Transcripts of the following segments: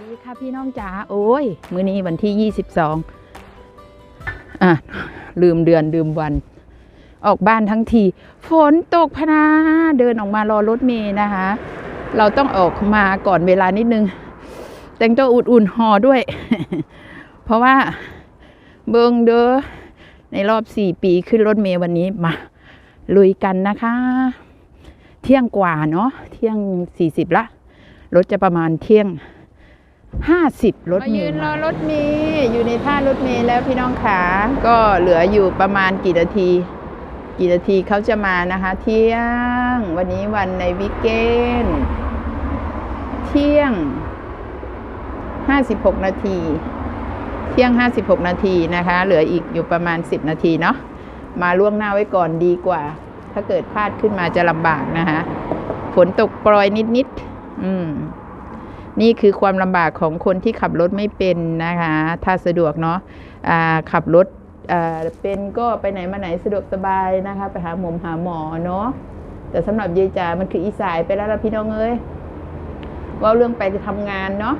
ดีค่ะพี่น้องจ๋าโอ้ย มื้อนี้วันที่ 22 อะ ลืมเดือนลืมวัน ออกบ้านทั้งที ฝนตกพนาเดินออกมารอรถเมย์นะคะ เราต้องออกมาก่อนเวลานิดนึง แต่งตัวอุ่นๆห่อด้วย เพราะว่าเบิงเด้อในรอบ 4 ปีขึ้นรถเมย์วันนี้มา ลุยกันนะคะ เที่ยงกว่าเนาะเที่ยง 40 ละรถจะประมาณเที่ยง 50 รถเมล์ยืนรอรถเมล์อยู่ในท่ารถเมล์แล้วพี่น้องขาก็เหลืออยู่ประมาณกี่นาที กี่นาทีเขาจะมานะคะ เที่ยง วันนี้วันในวิกเกนเที่ยง 56 นาที เที่ยง 56 นาทีนะคะ เหลืออีกอยู่ประมาณ 10 นาทีเนาะมาล่วงหน้าไว้ก่อนดีกว่า ถ้าเกิดพลาดขึ้นมาจะลำบากนะคะฝนตกโปรยนิดๆอืม นี่คือความลำบากของคนที่ขับรถไม่เป็นนะคะ ถ้าสะดวกเนาะอ่าขับรถเป็นก็ไปไหนมาไหนสะดวกสบายนะคะ ไปหาหมอหาหมอเนาะแต่สำหรับยายจ๋ามันคืออีสายไปแล้วล่ะพี่น้องเอ้ยว่าเรื่องไปทำงานเนาะ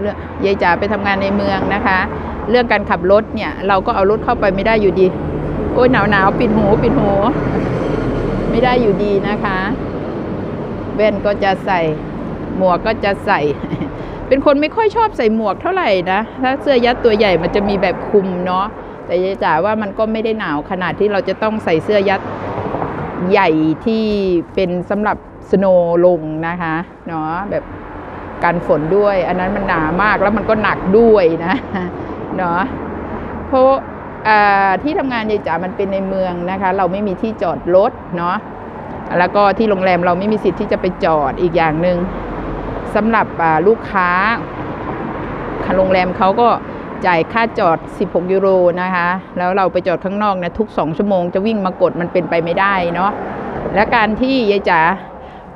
เรื่องยายจ๋าไปทำงานในเมืองนะคะ เรื่องการขับรถเนี่ย เราก็เอารถเข้าไปไม่ได้อยู่ดี โอ้ยหนาวหนาวปิดหูปิดหู ไม่ได้อยู่ดีนะคะแว่นก็จะใส่ หมวกก็จะใส่ เป็นคนไม่ค่อยชอบใส่หมวกเท่าไหร่นะถ้าเสื้อยัดตัวใหญ่มันจะมีแบบคลุมเนาะแต่ยายจ๋าว่ามันก็ไม่ได้หนาวขนาดที่เราจะต้องใส่เสื้อยัดใหญ่ที่เป็นสำหรับสโนลงนะคะเนาะแบบกันฝนด้วย อันนั้นมันหนามากแล้วมันก็หนักด้วยนะเนาะเพราะที่ทำงานยายจ๋ามันเป็นในเมืองนะคะ เราไม่มีที่จอดรถเนาะแล้วก็ที่โรงแรมเราไม่มีสิทธิ์ที่จะไปจอดอีกอย่างหนึ่ง สำหรับลูกค้าโรงแรมเขาก็จ่ายค่าจอด 16 ยูโรนะคะ แล้วเราไปจอดข้างนอกนะทุก 2 ชั่วโมงจะวิ่งมากดมันเป็นไปไม่ได้เนาะ และการที่ยายจ๋า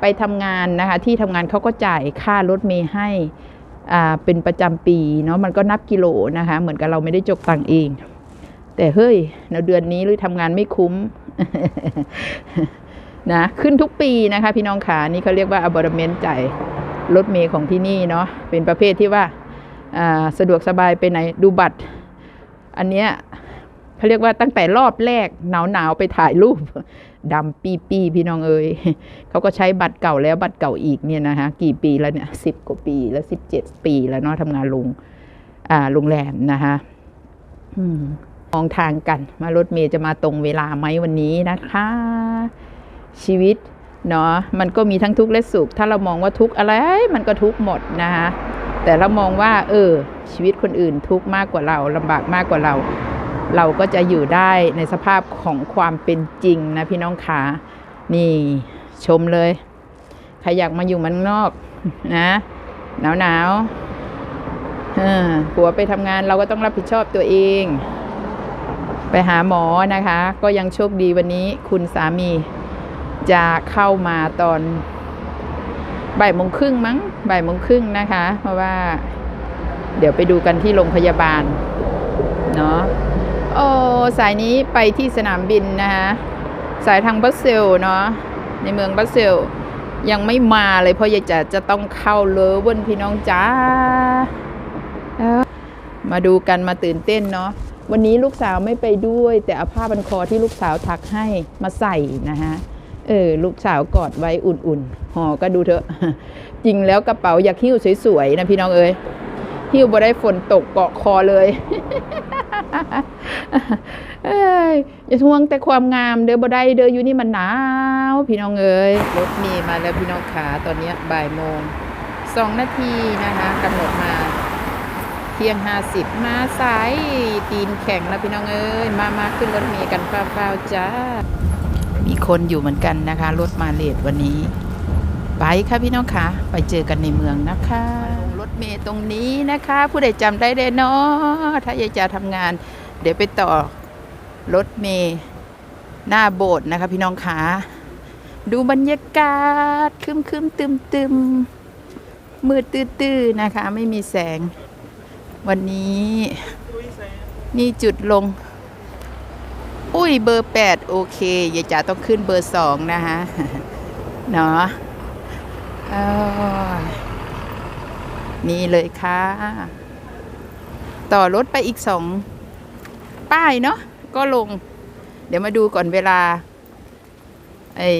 ไปทำงานนะคะ ที่ทำงานเขาก็จ่ายค่ารถเมย์ให้อ่าเป็นประจำปีเนาะมันก็นับกิโลนะคะ เหมือนกับเราไม่ได้จกตังเอง แต่เฮ้ยในเดือนนี้หรือทำงานไม่คุ้มนะขึ้นทุกปีนะคะ พี่น้องขานี่เขาเรียกว่า abonnement จ่าย รถเมย์ของที่นี่เนาะเป็นประเภทที่ว่าาสะดวกสบายไปไหนดูบัตร อันเนี้ยเขาเรียกว่าตั้งแต่รอบแรกหนาวหนาวๆไปถ่ายรูปดำปีปีๆพี่น้องเอ๋ยเขาก็ใช้บัตรเก่าแล้วบัตรเก่าอีกเนี่ยนะคะกี่ปีแล้วเนี่ยสิบกว่าปีแล้วสิบเจ็ดปีแล้วเนาะทำงานโรงอ่าโรงแรมนะคะมมองทางกันมารถเมย์จะมาตรงเวลาไหมวันนี้นะคะ ชีวิต เนาะมันก็มีทั้งทุกข์และสุข ถ้าเรามองว่าทุกข์อะไรมันก็ทุกข์หมดนะคะแต่เรามองว่า เออ ชีวิตคนอื่นทุกข์มากกว่าเราลำบากมากกว่าเรา เราก็จะอยู่ได้ในสภาพของความเป็นจริงนะพี่น้องขานี่ชมเลยใครอยากมาอยู่มันนอกนะหนาวหนาวๆเออผัวไปทำงานเราก็ต้องรับผิดชอบตัวเอง ไปหาหมอนะคะ ก็ยังโชคดีวันนี้คุณสามี จะเข้ามาตอนบ่ายโมงครึ่งมั้งบ่ายโมงครึ่งนะคะ เพราะว่า เดี๋ยวไปดูกันที่โรงพยาบาลเนาะโอ้สายนี้ไปที่สนามบินนะคะสายทางบัสเซลเนาะในเมืองบัสเซลยังไม่มาเลยเพราะยายจ๋าจะต้องเข้าเลเวนพี่น้องจ้ามาดูกันมาตื่นเต้นเนาะวันนี้ลูกสาวไม่ไปด้วย แต่เอาผ้าบันคอที่ลูกสาวถักให้มาใส่นะฮะ เออลูกสาวกอดไว้อุ่นๆห่อก็ดูเถอะ จริงแล้วกระเป๋าอยากหิ้วสวยๆนะพี่น้องเอ้ยหิ้วบ่ได้ฝนตกเกาะคอเลยเอ้ยอย่าทวงแต่ความงามเด้อบ่ได้เด้ออยู่นี่มันหนาวพี่น้องเอ้ยรถมีมาแล้วพี่น้องขาตอนนี้บ่ายโมงสองนาทีนะคะกำหนดมาเที่ยงห้าสิบมาสายตีนแข็งแล้วพี่น้องเอ้ยมามาขึ้นรถเมล์กันเปล่าๆจ้า มีคนอยู่เหมือนกันนะคะ รถมาเลทวันนี้ ไปค่ะพี่น้องคะไปเจอกันในเมืองนะคะ รถเมล์ตรงนี้นะคะ ผู้ใดจำได้เลยเนาะถ้ายายจาทำงาน เดี๋ยวไปต่อรถเมล์หน้าโบสถ์นะคะ พี่น้องคะดูบรรยากาศคึมคึมตึมตึมมืดตื้อๆนะคะ ไม่มีแสง วันนี้นี่จุดลง อุ้ยเบอร์แปดโอเคยายจ๋าต้องขึ้นเบอร์สองนะคะเนาะนี่เลยค่ะ ต่อรถไปอีกสองป้ายเนาะก็ลง เดี๋ยวมาดูก่อนเวลาไอ้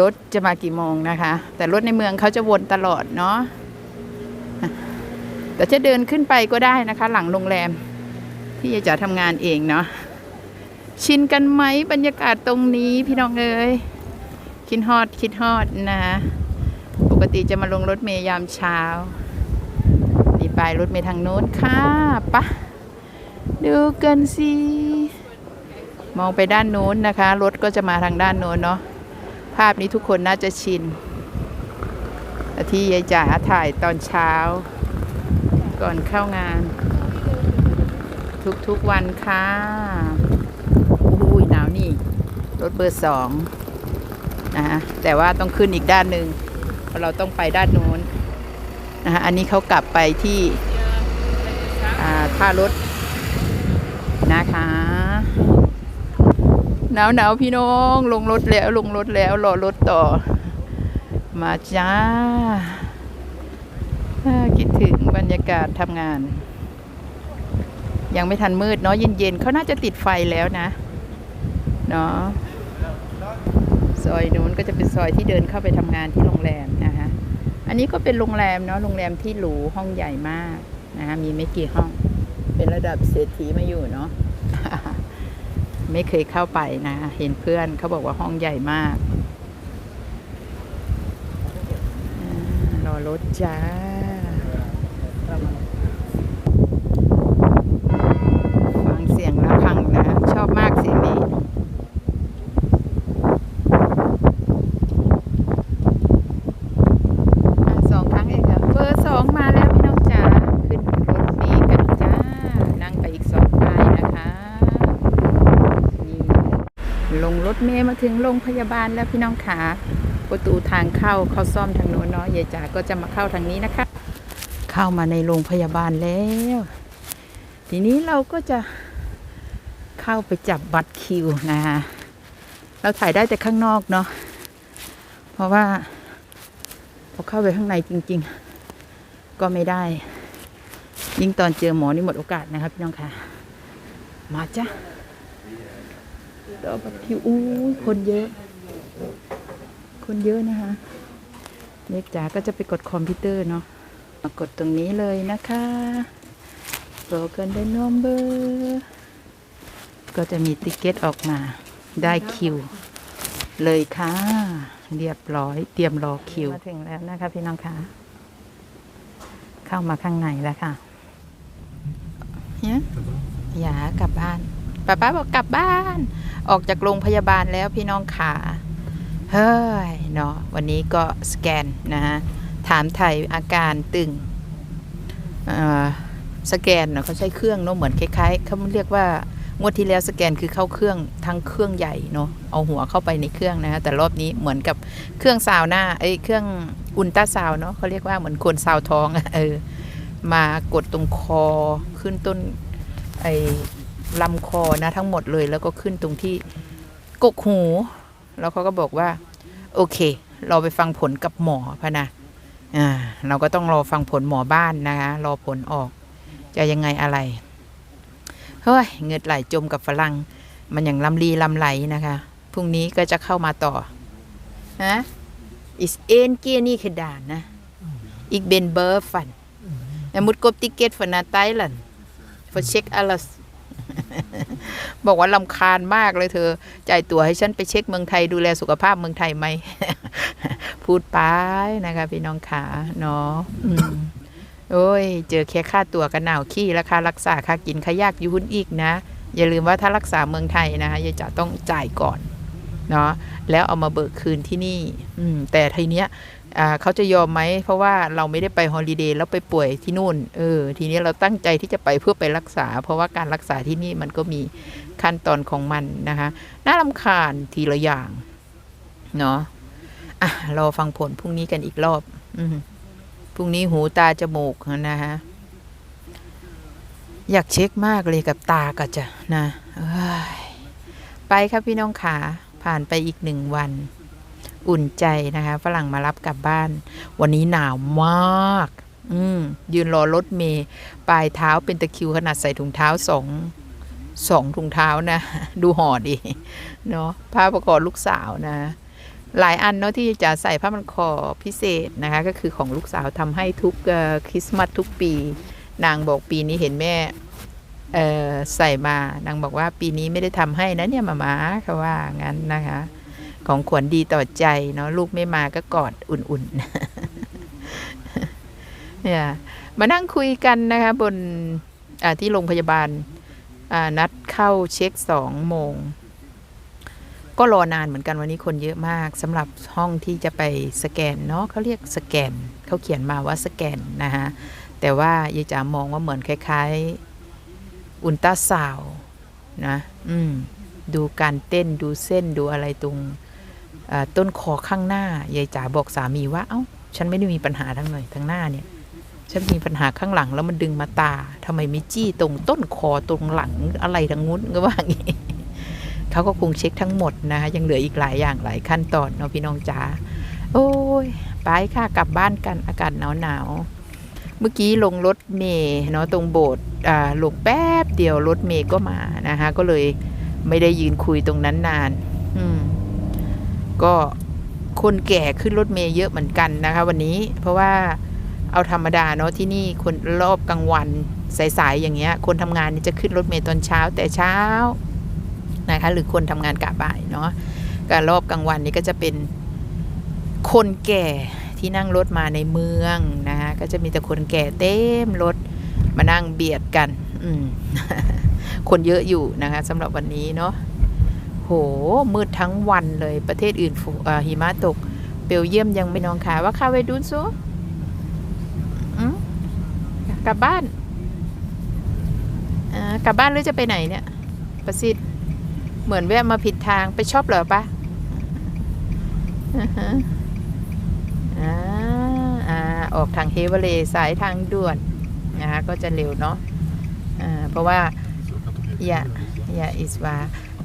รถจะมากี่โมงนะคะ แต่รถในเมืองเขาจะวนตลอดเนาะแต่จะเดินขึ้นไปก็ได้นะคะ หลังโรงแรม ที่จะทำงานเองเนาะ ชินกันไหมบรรยากาศตรงนี้พี่น้องเอ้ยคิดฮอดคิดฮอดนะปกติจะมาลงรถเมย์ยามเช้านี่ไปรถเมย์ทางโน้นค่ะปะดูกันสิมองไปด้านโน้นนะคะ รถก็จะมาทางด้านโน้นเนาะภาพนี้ทุกคนน่าจะชินที่ยายจ๋าถ่ายตอนเช้า ก่อนเข้างาน ทุกๆวันค่ะ นี่รถเบอร์สองนะคะแต่ว่าต้องขึ้นอีกด้านหนึ่งเพราะเราต้องไปด้านโน้นนะคะอันนี้เขากลับไปที่ท่ารถนะคะหนาวหนาวพี่น้องลงรถแล้วลงรถแล้วรอรถต่อ มาจ้าคิดถึงบรรยากาศทำงาน ยังไม่ทันมืดเนาะเย็นๆเขาน่าจะติดไฟแล้วนะ เนาะซอยนู้นก็จะเป็นซอยที่เดินเข้าไปทำงานที่โรงแรมนะคะอันนี้ก็เป็นโรงแรมเนาะโรงแรมที่หรูห้องใหญ่มากนะคะมีไม่กี่ห้อง เป็นระดับเศรษฐีมาอยู่เนาะไม่เคยเข้าไปนะ เห็นเพื่อนเขาบอกว่าห้องใหญ่มากรอรถจ้า ฟังเสียงระฆังนะ ชอบมากเสียงนี้ อะสองครั้งเองค่ะเบอร์สองมาแล้วพี่น้องจ๋าขึ้นรถเมล์กันจ้า นั่งไปอีกสองป้ายนะคะนี่ลงร ถึงโรงพยาบาลแล้วพี่น้องขาประตูทางเข้าเขาซ่อมทางโน้นเนาะยายจ๋าก็จะมาเข้าทางนี้นะคะ เข้ามาในโรงพยาบาลแล้ว ทีนี้เราก็จะเข้าไปจับบัตรคิวนะคะเราถ่ายได้แต่ข้างนอกเนาะเพราะว่าพอเข้าไปข้างในจริง ๆ ก็ไม่ได้ ยิ่งตอนเจอหมอนี่หมดโอกาสนะครับพี่น้องค่ะ มาจ้ะ รอบัตรคิวอู้ยคนเยอะ คนเยอะนะคะเล็กจ๋าก็จะไปกดคอมพิวเตอร์เนาะมากดตรงนี้เลยนะคะโปรกันได้นอมเบอร์ก็จะมีติกเก็ตออกมาได้คิว เลยค่ะ เรียบร้อยเตรียมรอคิว มาถึงแล้วนะคะพี่น้องคะเข้ามาข้างในแล้วค่ะเนี่ยอย่ากลับบ้าน ป้าป้าบอกกลับบ้าน ออกจากโรงพยาบาลแล้วพี่น้องขาเฮ้ยเนาะวันนี้ก็สแกนนะฮะถามไทยอาการตึงเออสแกนเนาะเขาใช้เครื่องเนาะเหมือนคล้ายๆเขาเรียกว่างวดที่แล้วสแกนคือเข้าเครื่องทั้งเครื่องใหญ่เนาะเอาหัวเข้าไปในเครื่องนะฮะแต่รอบนี้เหมือนกับเครื่องซาวหน้าไอ้เครื่องอุลตราซาวเนาะเขาเรียกว่าเหมือนคนซาวท้องเออมากดตรงคอขึ้นต้นไอ ลำคอนะทั้งหมดเลย แล้วก็ขึ้นตรงที่กกหู แล้วเขาก็บอกว่า โอเค เราไปฟังผลกับหมอพะนะอ่าเราก็ต้องรอฟังผลหมอบ้านนะคะรอผลออก จะยังไงอะไรเฮ้ยเงิดไหลจมกับฝรั่งมันอย่างลำลีลำไหลนะคะพรุ่งนี้ก็จะเข้ามาต่อฮะ is en keer niet gedaan, hè? Ik ben bevan. Je moet koop ticket voor naar Thailand. Voor check alles. บอก บอกว่าลำคาญมากเลยเธอ จ่ายตั๋วให้ฉันไปเช็คเมืองไทยดูแลสุขภาพเมืองไทยไหม พูดไปนะคะพี่น้องขาเนาะโอ้ย เจอแค่ค่าตั๋วกันหนาวขี้ราคารักษาค่ากินค่ายากยูหุ่นอีกนะ อย่าลืมว่าถ้ารักษาเมืองไทยนะคะยายจะต้องจ่ายก่อนเนาะแล้วเอามาเบิกคืนที่นี่ อืมแต่ทีเนี้ย เขาจะยอมไหม เพราะว่าเราไม่ได้ไปฮอลิเดย์แล้วไปป่วยที่นู่น เออ ทีนี้เราตั้งใจที่จะไปเพื่อไปรักษา เพราะว่าการรักษาที่นี่มันก็มีขั้นตอนของมันนะคะ น่ารำคาญทีละอย่าง เนาะอะ รอฟังผลพรุ่งนี้กันอีกรอบ อืพรุ่งนี้หูตาจมูกนะฮะอยากเช็คมากเลยกับตาก็จะนะไปครับพี่น้องขาผ่านไปอีกหนึ่งวัน อุ่นใจนะคะฝรั่งมารับกลับบ้าน วันนี้หนาวมาก อืยืนรอรถเมย์ปลายเท้าเป็นตะคิวขนาดใส่ถุงเท้าสองสองถุงเท้านะ ดูห่อดีเนาะผ้าประกอบลูกสาวนะ หลายอันเนาะที่จะใส่ผ้ามันคอพิเศษนะคะ ก็คือของลูกสาวทำให้ทุกคริสต์มาสทุกปี นางบอกปีนี้เห็นแม่ใส่มานางบอกว่าปีนี้ไม่ได้ทำให้นะเนี่ยมามาเขาว่างั้นนะคะ ของขวัญดีต่อใจเนาะลูกไม่มาก็กอดอุ่นๆเนี่ยมานั่งคุยกันนะคะบนที่โรงพยาบาลนัดเข้าเช็คสองโมง ก็รอนานเหมือนกันวันนี้คนเยอะมากสำหรับห้องที่จะไปสแกนเนาะเขาเรียกสแกนเขาเขียนมาว่าสแกนนะคะแต่ว่ายายจ๋ามองว่าเหมือนคล้ายๆอุลตราซาวด์นะ อืม ดูการเต้นดูเส้นดูอะไรตรง ต้นคอข้างหน้ายายจ๋าบอกสามีว่าเอ้า ฉันไม่ได้มีปัญหาทั้งหน่อยทั้งหน้าเนี่ย ฉันมีปัญหาข้างหลังแล้วมันดึงมาตาทำไมไม่จี้ตรงต้นคอตรงหลังอะไรทั้งงุ้นก็ว่าอย่างงี้เขาก็คงเช็คทั้งหมดนะคะยังเหลืออีกหลายอย่างหลายขั้นตอนเนาะพี่น้องจ๋าโอ้ยไปค่ะกลับบ้านกันอากาศหนาวหนาวเมื่อกี้ลงรถเมย์เนาะตรงโบสถ์ลงแป๊บเดียวรถเมย์ก็มานะคะก็เลยไม่ได้ยืนคุยตรงนั้นนาน อืม ก็คนแก่ขึ้นรถเมย์เยอะเหมือนกันนะคะ วันนี้เพราะว่าเอาธรรมดาเนาะที่นี่คนรอบกลางวันสายๆอย่างเงี้ย คนทำงานนี่จะขึ้นรถเมย์ตอนเช้าแต่เช้านะคะ หรือคนทำงานกะบ่ายเนาะการรอบกลางวันนี้ก็จะเป็นคนแก่ที่นั่งรถมาในเมืองนะคะก็จะมีแต่คนแก่เต็มรถมานั่งเบียดกัน อืมคนเยอะอยู่นะคะสำหรับวันนี้เนาะ มืดทั้งวันเลยประเทศอื่นฝนเอ่อหิมะตกเบลเยียมยังไม่นองขาว่าคาเวดุนซูอืมกลับบ้านอ่ากลับบ้านหรือจะไปไหนเนี่ย ประสิทธิ์เหมือนแวะมาผิดทางไปชอบเหรอปะอือฮะอ่าอ่าออกทางเฮเวเลสายทางด่วนนะคะก็จะเร็วเนาะอ่าเพราะว่าอย่าอย่าอิสวา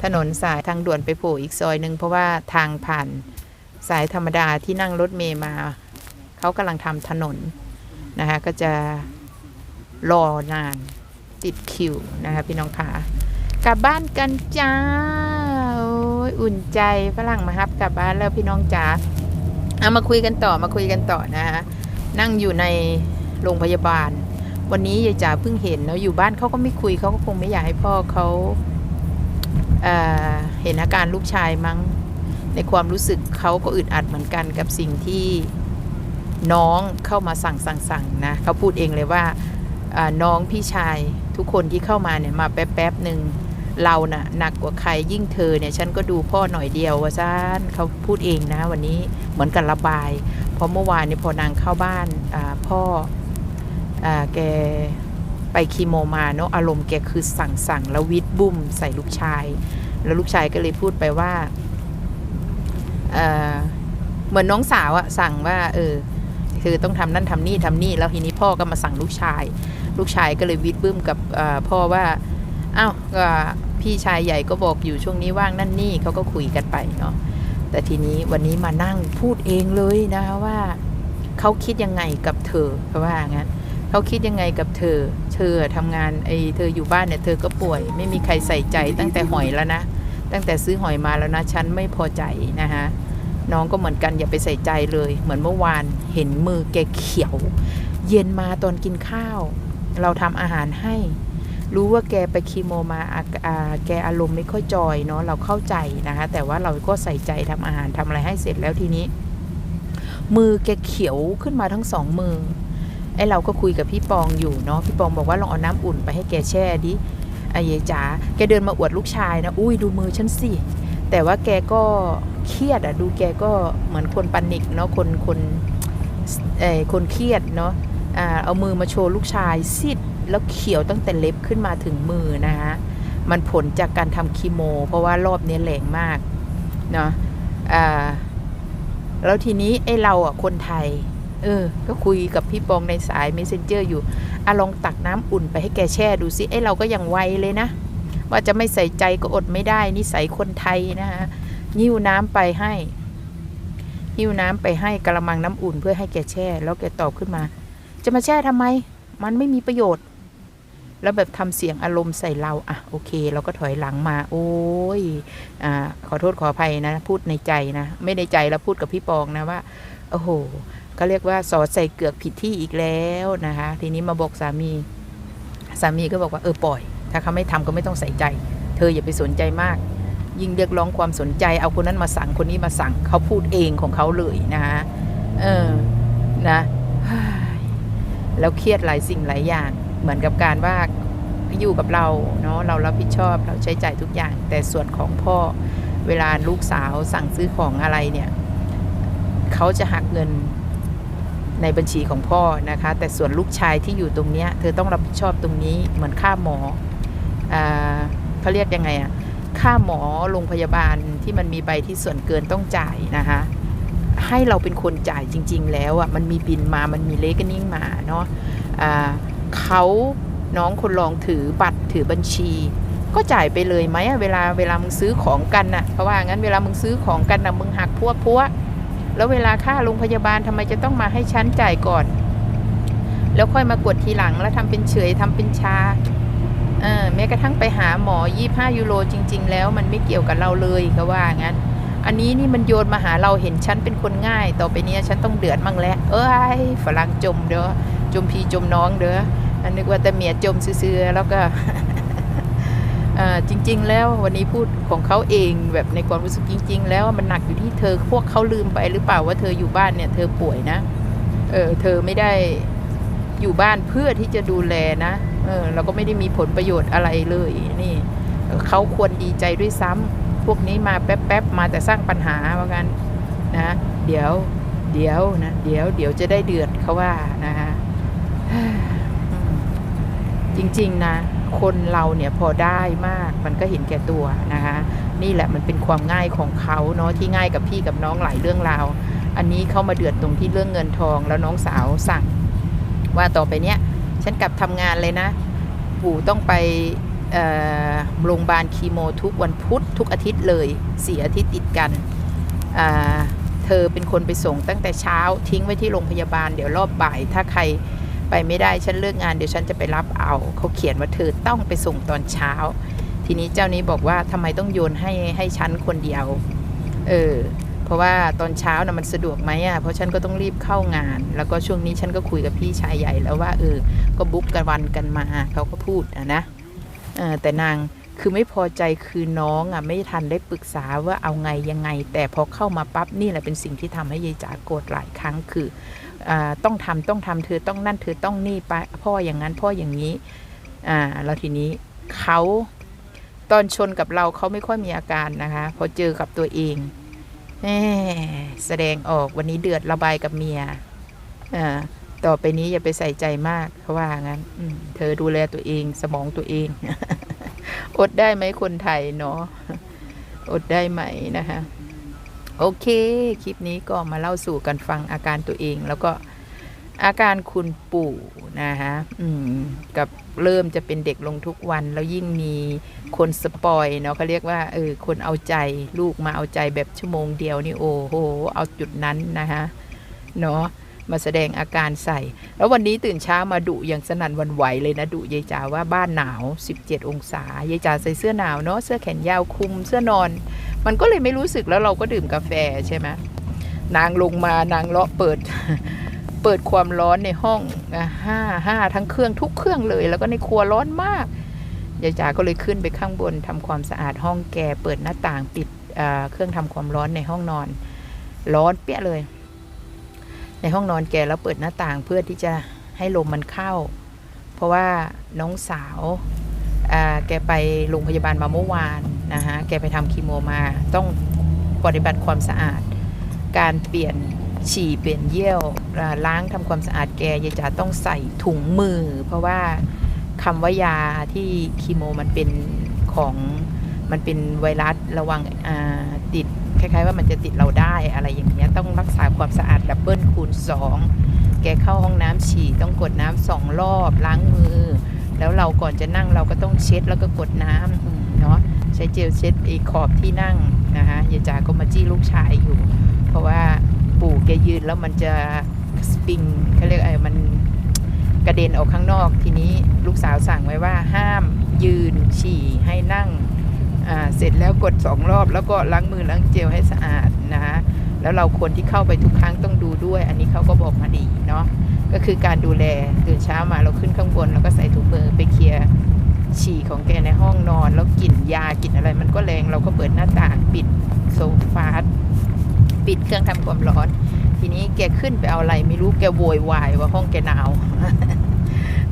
ถนนสายทางด่วนไปโผล่อีกซอยหนึ่งเพราะว่าทางผ่านสายธรรมดาที่นั่งรถเมย์มา เขากำลังทำถนนนะคะก็จะรอนานติดคิวนะคะพี่น้องค่ะกลับบ้านกันจ้าโอ้ยอุ่นใจฝรั่งมาครับกลับบ้านแล้วพี่น้องจ๋าเอามาคุยกันต่อมาคุยกันต่อนะคะนั่งอยู่ในโรงพยาบาล วันนี้ยายจ๋าเพิ่งเห็นเนาะอยู่บ้านเขาก็ไม่คุยเขาก็คงไม่อยากให้พ่อเขา เห็นอาการลูกชายมั้ง ในความรู้สึกเขาก็อึดอัดเหมือนกันกับสิ่งที่น้องเข้ามาสั่งสั่งสั่งนะเขาพูดเองเลยว่าน้องพี่ชายทุกคนที่เข้ามาเนี่ยมาแป๊บแป๊บๆหนึ่งเราน่ะหนักกว่าใครยิ่งเธอเนี่ยฉันก็ดูพ่อหน่อยเดียวว่าซ่านเขาพูดเองนะวันนี้เหมือนกับระบาย เพราะเมื่อวานเนี่ยพอนางเข้าบ้านพ่ออแก ไปคีโมมาเนาะอารมณ์แกคือสั่งสั่งแล้ววิดบุ้มใส่ลูกชาย แล้วลูกชายก็เลยพูดไปว่าเอ่อเหมือนน้องสาวอะสั่งว่าเออเธอต้องทำนั่นทำนี่ทำนี่แล้วทีนี้พ่อก็มาสั่งลูกชาย ลูกชายก็เลยวิดบึ้มกับพ่อว่าอ้าวก็พี่ชายใหญ่ก็บอกอยู่ช่วงนี้ว่างนั่นนี่เขาก็คุยกันไปเนาะแต่ทีนี้วันนี้มานั่งพูดเองเลยนะคะว่าเขาคิดยังไงกับเธอเขาะว่างั้น เขาคิดยังไงกับเธอ เธอทำงานไอ้เธออยู่บ้านเนี่ยเธอก็ป่วย ไม่มีใครใส่ใจตั้งแต่หอยแล้วนะ ตั้งแต่ซื้อหอยมาแล้วนะฉันไม่พอใจนะคะน้องก็เหมือนกันอย่าไปใส่ใจเลย เหมือนเมื่อวานเห็นมือแกเขียว เย็นมาตอนกินข้าว เราทำอาหารให้ รู้ว่าแกไปคีโมมาอาอ่าแกอารมณ์ไม่ค่อยจอยเนาะเราเข้าใจนะคะ แต่ว่าเราก็ใส่ใจทำอาหารทำอะไรให้เสร็จแล้วทีนี้ มือแกเขียวขึ้นมาทั้งสองมือ ไอเราก็คุยกับพี่ปองอยู่เนาะพี่ปองบอกว่าลองเอาน้ำอุ่นไปให้แกแช่ดิไอ้ยายจ๋าแกเดินมาอวดลูกชายนะอุ้ยดูมือฉันสิแต่ว่าแกก็เครียดอะดูแกก็เหมือนคนปันิกเนาะคนคนเอคนเครียดเนาะเอามือมาโชว์ลูกชายซิดแล้วเขียวตั้งแต่เล็บขึ้นมาถึงมือนะคะมันผลจากการทำคีโม เพราะว่ารอบนี้แรงมากเนาะแล้วทีนี้ไอ้เราอะคนไทย เออ ก็คุยกับพี่ปองในสาย messenger อยู่อะลองตักน้ำอุ่นไปให้แกแช่ดูสิไอ้เราก็ยังไวเลยนะ ว่าจะไม่ใส่ใจก็อดไม่ได้นิสัยคนไทยนะคะหิ้วน้ำไปให้หิ้วน้ำไปให้กระมังน้ำอุ่นเพื่อให้แกแช่ แล้วแกตอบขึ้นมา จะมาแช่ทำไม มันไม่มีประโยชน์ แล้วแบบทำเสียงอารมณ์ใส่เรา อะ โอเค เราก็ถอยหลังมา โอ้ย อ่า ขอโทษขออภัยนะ พูดในใจนะ ไม่ในใจแล้วพูดกับพี่ปองนะว่า โอ้โห เขาเรียกว่าสอดใส่เกือกผิดที่อีกแล้วนะคะ ทีนี้มาบอกสามี สามีก็บอกว่าเออปล่อย ถ้าเขาไม่ทำก็ไม่ต้องใส่ใจ เธออย่าไปสนใจมาก ยิ่งเรียกร้องความสนใจ เอาคนนั้นมาสั่งคนนี้มาสั่งเขาพูดเองของเขาเลยนะคะเออนะแล้วเครียดหลายสิ่งหลายอย่าง เหมือนกับการว่าอยู่กับเราเนาะเรารับผิดชอบเราใช้จ่ายทุกอย่าง แต่ส่วนของพ่อเวลาลูกสาวสั่งซื้อของอะไรเนี่ย เขาจะหักเงิน ในบัญชีของพ่อนะคะ แต่ส่วนลูกชายที่อยู่ตรงเนี้ยเธอต้องรับผิดชอบตรงนี้เหมือนค่าหมอเขาเรียกยังไงอะค่าหมอโรงพยาบาลที่มันมีใบที่ส่วนเกินต้องจ่ายนะคะให้เราเป็นคนจ่ายจริง ๆ แล้วอะมันมีบินมามันมีเลกนิ่งมาเนาะอ่าเขาน้องคนลองถือบัตรถือบัญชี ก็จ่ายไปเลยไหมเวลาเวลามึงซื้อของกันน่ะเพราะว่างั้นเวลามึงซื้อของกันน่ะมึงหักพวกพวก แล้วเวลาค่าโรงพยาบาลทำไมจะต้องมาให้ฉันจ่ายก่อน แล้วค่อยมากดทีหลังแล้วทำเป็นเฉยทำเป็นชาเออแม้กระทั่งไปหาหมอ 25 ยูโรจริง ๆ แล้วมันไม่เกี่ยวกับเราเลยก็ว่างั้น อันนี้นี่มันโยนมาหาเราเห็นฉันเป็นคนง่าย ต่อไปนี้ยฉันต้องเดือดมั่งแล้ว เอ้ยฝรั่งจมเด้อจมพี่จมน้องเด้อนึกว่าแต่เมียจมซื่อๆแล้วก็ จริง ๆ แล้ววันนี้พูดของเขาเองแบบในความรู้สึกจริง ๆ แล้วมันหนักอยู่ที่เธอพวกเขาลืมไปหรือเปล่าว่าเธออยู่บ้านเนี่ยเธอป่วยนะเออเธอไม่ได้อยู่บ้านเพื่อที่จะดูแลนะเออเราก็ไม่ได้มีผลประโยชน์อะไรเลยนี่เขาควรดีใจด้วยซ้ำพวกนี้มาแป๊บๆมาแต่สร้างปัญหาว่างั้นนะเดี๋ยวเดี๋ยวนะเดี๋ยวเดี๋ยวจะได้เดือดเขาว่านะคะจริง ๆ นะ คนเราเนี่ยพอได้มากมันก็เห็นแก่ตัวนะคะ นี่แหละมันเป็นความง่ายของเขาเนาะที่ง่ายกับพี่กับน้องหลายเรื่องราว อันนี้เข้ามาเดือดตรงที่เรื่องเงินทองแล้วน้องสาวสั่ง ว่าต่อไปเนี้ยฉันกลับทำงานเลยนะ ปู่ต้องไปโรงพยาบาลคีโมทุกวันพุธทุกอาทิตย์เลยสี่อาทิตย์ติดกันเธอเป็นคนไปส่งตั้งแต่เช้าทิ้งไว้ที่โรงพยาบาลเดี๋ยวรอบบ่าย ถ้าใคร ไปไม่ได้ฉันเลิกงานเดี๋ยวฉันจะไปรับเอาเขาเขียนว่าเธอต้องไปส่งตอนเช้า ทีนี้เจ้านี้บอกว่าทำไมต้องโยนให้ให้ฉันคนเดียว เออเพราะว่าตอนเช้านะมันสะดวกไหมอะเพราะฉันก็ต้องรีบเข้างาน แล้วก็ช่วงนี้ฉันก็คุยกับพี่ชายใหญ่แล้วว่าเออก็บุ๊กกันวันกันมาเขาก็พูดอะนะเออแต่นาง คือไม่พอใจคือน้องอะไม่ทันได้ปรึกษาว่าเอาไงยังไง แต่พอเข้ามาปั๊บนี่แหละเป็นสิ่งที่ทำให้ยายจ๋าโกรธหลายครั้งคืออต้องทำต้องทำเธอต้องนั่นเธอต้องนี่ไปพ่ออย่างนั้นพ่ออย่างนี้อ่าแล้วทีนี้เขาตอนชนกับเราเขาไม่ค่อยมีอาการนะคะพอเจอกับตัวเองแหมแสดงออกวันนี้เดือดระบายกับเมียอ่าต่อไปนี้อย่าไปใส่ใจมากเขาว่างั้นเธอดูแลตัวเองสมองตัวเอง อดได้ไหมคนไทยเนาะอดได้ไหมนะคะ โอเค คลิปนี้ก็มาเล่าสู่กันฟังอาการตัวเองแล้วก็อาการคุณปู่นะคะกับเริ่มจะเป็นเด็กลงทุกวัน แล้วยิ่งมีคนสปอยเนาะเขาเรียกว่าเออคนเอาใจลูกมาเอาใจแบบชั่วโมงเดียวนี่โอ้โห เอาจุดนั้นนะคะเนาะ มาแสดงอาการใส่ แล้ววันนี้ตื่นเช้ามาดุอย่างสนั่นวันไหวเลยนะดุยายจ๋าว่าบ้านหนาว 17 องศายายจ๋าใส่เสื้อหนาวเนาะเสื้อแขนยาวคลุมเสื้อนอน มันก็เลยไม่รู้สึกแล้วเราก็ดื่มกาแฟใช่ไหมนางลงมานางเลาะเปิดเปิดความร้อนในห้องห้าห้าทั้งเครื่องทุกเครื่องเลย แล้วก็ในครัวร้อนมากยายจ๋าก็เลยขึ้นไปข้างบนทำความสะอาดห้องแกเปิดหน้าต่างปิดเครื่องทำความร้อนในห้องนอน ร้อนเปี้ยเลย ในห้องนอนแกแล้วเปิดหน้าต่างเพื่อที่จะให้ลมมันเข้า เพราะว่าน้องสาวอ่าแกไปโรงพยาบาลมาเมื่อวานนะคะแกไปทำคีโมมา ต้องปฏิบัติความสะอาด การเปลี่ยนฉี่เปลี่ยนเยี่ยวล้างทำความสะอาดแกยายจ๋าต้องใส่ถุงมือ เพราะว่าคำว่ายาที่คีโมมันเป็นของมันเป็นไวรัสระวังอ่าติด คล้าย ๆ ว่ามันจะติดเราได้อะไรอย่างเงี้ยต้องรักษาความสะอาดดับเบิลคูณสองแกเข้าห้องน้ำฉี่ต้องกดน้ำสองรอบล้างมือ แล้วเราก่อนจะนั่งเราก็ต้องเช็ดแล้วก็กดน้ำเนาะใช้เจลเช็ดไอ้ขอบที่นั่งนะคะยายจ๋าก็มาจี้ลูกชายอยู่ เพราะว่าปู่แกยืนแล้วมันจะสปริงเขาเรียกอะไรมันกระเด็นออกข้างนอกทีนี้ลูกสาวสั่งไว้ว่าห้ามยืนฉี่ให้นั่ง เสร็จแล้วกดสองรอบ แล้วก็ล้างมือล้างเจลให้สะอาดนะคะแล้วเราควรที่เข้าไปทุกครั้งต้องดูด้วย อันนี้เขาก็บอกมาดีเนาะก็คือการดูแลตื่นเช้ามาเราขึ้นข้างบน แล้วก็ใส่ถุงมือไปเคลียร์ฉี่ของแกในห้องนอน แล้วกลิ่นยากลิ่นอะไร มันก็แรงเราก็เปิดหน้าต่างปิดโซฟาปิดเครื่องทำความร้อน ทีนี้แกขึ้นไปเอาอะไร ไม่รู้แกโวยวายว่าห้องแกหนาว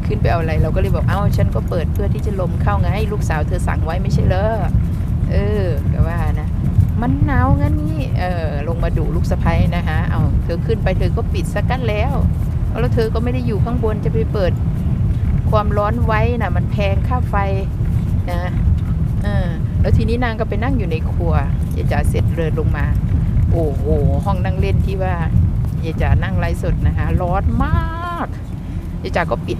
ขึ้นไปเอาอะไร เราก็เลยบอกเอ้าฉันก็เปิดเพื่อที่จะลมเข้าไงให้ลูกสาวเธอสั่งไว้ไม่ใช่เหรอเออก็ว่านะมันหนาวงั้นนี่เออลงมาดูลูกสะพ้ยนะคะเอาเธอขึ้นไปเธอก็ปิดสักกันแล้วแล้วเธอก็ไม่ได้อยู่ข้างบนจะไปเปิดความร้อนไว้นะมันแพงค่าไฟนะเออแล้วทีนี้นางก็ไปนั่งอยู่ในครัวยายจ๋าเสร็จเลยลงมา โอ้โหห้องนั่งเล่นที่ว่ายายจ๋านั่งไลฟ์สดนะคะ ร้อนมากยายจ๋าก็ปิด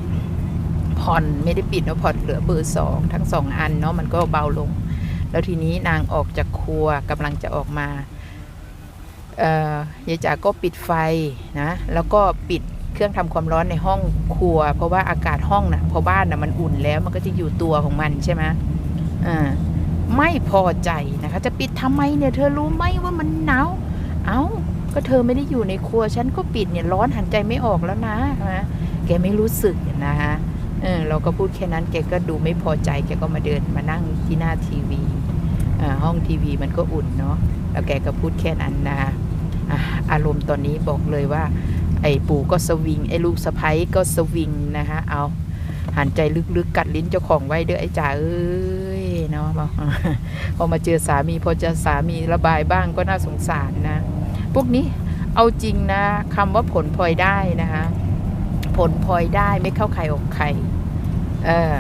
ผ่อนไม่ได้ปิดเนาะผ่อนเหลือเบอร์สองทั้งสองอันเนาะมันก็เบาลง แล้วทีนี้นางออกจากครัวกำลังจะออกมาเอ่อยายจ๋าก็ปิดไฟนะแล้วก็ปิดเครื่องทำความร้อนในห้องครัว เพราะว่าอากาศห้องนะ่ะพอบ้านนะ่ะมันอุ่นแล้วมันก็จะอยู่ตัวของมันใช่ไหมอ่าไม่พอใจนะคะ จะปิดทำไมเนี่ยเธอรู้ไหมว่ามันหนาวเอา้าก็เธอไม่ได้อยู่ในครัวฉันก็ปิดเนี่ยร้อนหันใจไม่ออกแล้วนะนะแกไม่รู้สึกนะคะ เออเราก็พูดแค่นั้นแกก็ดูไม่พอใจแกก็มาเดินมานั่งที่หน้าทีวีห้องทีวีมันก็อุ่นเนาะแล้วแกก็พูดแค่นั้นนะอารมณ์ตอนนี้บอกเลยว่า ไอ้ปู่ก็สวิงไอ้ลูกสะพ้ยก็สวิงนะคะเอาหันใจลึกๆกัดลิ้นเจ้าของไว้เด้อไอ้จ๋าเอ้ยเนาะพอมาเจอสามีพอเจะสามีระบายบ้างก็น่าสงสารนะ พวกนี้เอาจริงนะคำว่าผลพลอยได้นะคะ ผลพลอยได้ไม่เข้าใครออกใครเออ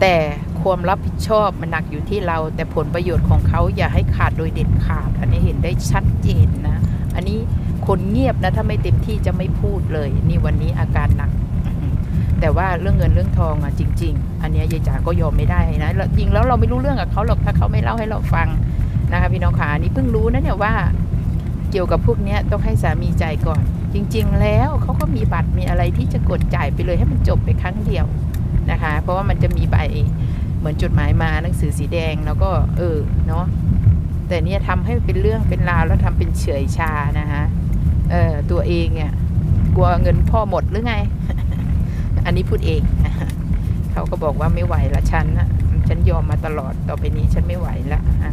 แต่ความรับผิดชอบมันหนักอยู่ที่เรา แต่ผลประโยชน์ของเขาอย่าให้ขาดโดยเด็ดขาด อันนี้เห็นได้ชัดเจนนะ อันนี้คนเงียบนะ ถ้าไม่เต็มที่จะไม่พูดเลย นี่วันนี้อาการหนัก แต่ว่าเรื่องเงินเรื่องทองอะจริง ๆ อันนี้ยยายจ๋าก็ยอมไม่ได้นะจริงแล้วเราไม่รู้เรื่องกับเขาหรอกถ้าเขาไม่เล่าให้เราฟังนะคะพี่น้องขาอันนี้เพิ่งรู้นะเนี่ยว่า เกี่ยวกับพวกนี้ต้องให้สามีใจก่อน จริงๆแล้วเขาก็มีบัตรมีอะไรที่จะกดจ่ายไปเลยให้มันจบไปครั้งเดียวนะคะ เพราะว่ามันจะมีใบเหมือนจดหมายมาหนังสือสีแดงแล้วก็เออเนาะแต่เนี่ยทำให้เป็นเรื่องเป็นราวแล้วทำเป็นเฉยชานะคะเออตัวเองเนี่ยกลัวเงินพ่อหมดหรือไง อันนี้พูดเองเขาก็บอกว่าไม่ไหวละฉันนะฉันยอมมาตลอดต่อไปนี้ฉันไม่ไหวละอะ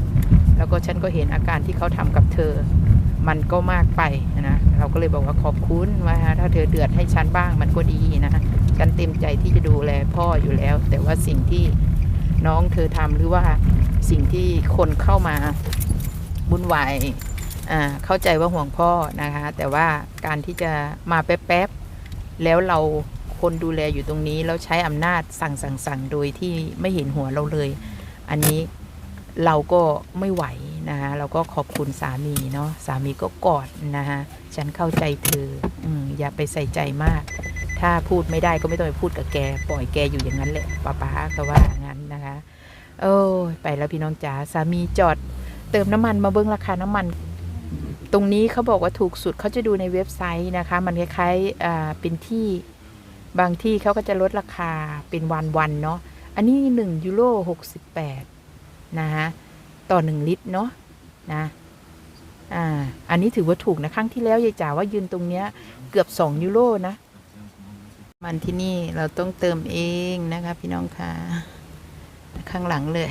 แล้วก็ฉันก็เห็นอาการที่เขาทำกับเธอ มันก็มากไปนะเราก็เลยบอกว่าขอบคุณว่าถ้าเธอเดือดให้ฉันบ้างมันก็ดีนะฉันเต็มใจที่จะดูแลพ่ออยู่แล้ว แต่ว่าสิ่งที่น้องเธอทำหรือว่าสิ่งที่คนเข้ามาบุญวายอ่าเข้าใจว่าห่วงพ่อนะคะ แต่ว่าการที่จะมาแป๊บๆแล้วเราคนดูแลอยู่ตรงนี้แล้วใช้อำนาจสั่งสั่งสั่งโดยที่ไม่เห็นหัวเราเลย อันนี้เราก็ไม่ไหว นะคะเราก็ขอบคุณสามีเนาะสามีก็กอดนะคะฉันเข้าใจเธออืมอย่าไปใส่ใจมาก ถ้าพูดไม่ได้ก็ไม่ต้องไปพูดกับแก ปล่อยแกอยู่อย่างนั้นแหละป้าป้าก็ว่างั้นนะคะโอ้ยไปแล้วพี่น้องจ๋าสามีจอดเติมน้ำมันมาเบิ้งราคาน้ำมัน ตรงนี้เขาบอกว่าถูกสุดเขาจะดูในเว็บไซต์นะคะ มันคล้ายๆอ่าเป็นที่บางที่เขาก็จะลดราคาเป็นวันๆเนาะอันนี้ 1 ยูโร68 นะคะ ต่อ 1 ลิตรเนาะนะอ่าอันนี้ถือว่าถูกนะครั้งที่แล้วยายจ๋าว่ายืนตรงเนี้ยเกือบ 2 ยูโรนะ มันที่นี่เราต้องเติมเองนะคะ พี่น้องค่ะข้างหลังเลย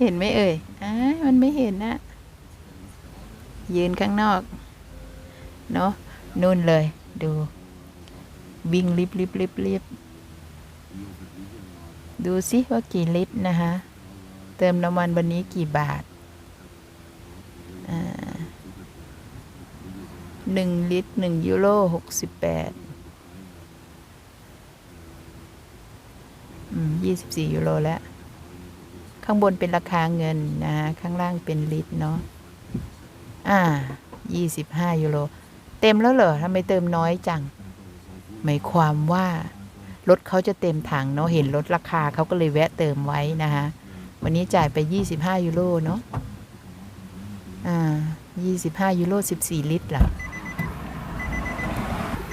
เห็นไหมเอ่ยอ่ามันไม่เห็นนะยืนข้างนอก เนาะนู่นเลยดู วิ่งลิบลิบลิบลิบดูสิว่ากี่ลิตรนะคะ ติมน้ำมันวันนี้กี่บาทหนึ่งลิตรหนึ่งยูโรหกสิบแปดยี่สิบสี่ยูโรแล้ว ข้างบนเป็นราคาเงินนะฮะข้างล่างเป็นลิตรเนาะ อ่ายี่สิบห้ายูโร เต็มแล้วเหรอทำไมเติมน้อยจัง หมายความว่า รถเขาจะเต็มถังเนาะ เห็นลดราคาเขาก็เลยแวะเติมไว้นะคะ วันนี้จ่ายไปยี่สิบห้ายูโรเนาะ อ่ายี่สิบห้ายูโรสิบสี่ลิตรล่ะ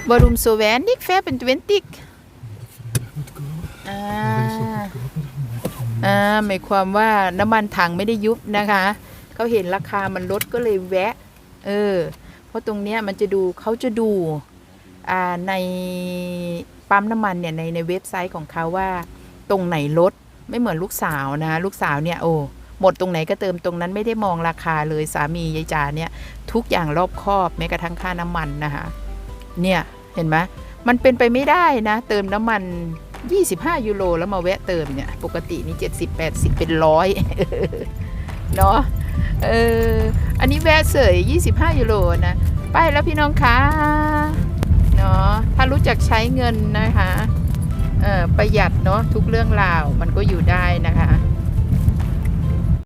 Warum so wenig? 25อ่าหมายความว่าน้ำมันถังไม่ได้ยุบนะคะ เขาเห็นราคามันลดก็เลยแวะ เออ เพราะตรงเนี้ยมันจะดูเขาจะดู อ่า ในปั๊มน้ำมันเนี่ยในในเว็บไซต์ของเขาว่า ตรงไหนลด ไม่เหมือนลูกสาวนะ ลูกสาวเนี่ยโอ้หมดตรงไหนก็เติมตรงนั้นไม่ได้มองราคาเลยสามียายจาเนี่ยทุกอย่างรอบคอบแม้กระทั่งค่าน้ำมันนะคะเนี่ยเห็นไหมมันเป็นไปไม่ได้นะ เติมน้ำมัน 25 ยูโรแล้วมาแวะเติมเนี่ย ปกตินี่ 70 80 เป็นร้อยเนาะเอออันนี้แวะเสย 25 ยูโรนะไปแล้วพี่น้องคะเนาะถ้ารู้จักใช้เงินนะคะ ประหยัดเนาะทุกเรื่องราวมันก็อยู่ได้นะคะ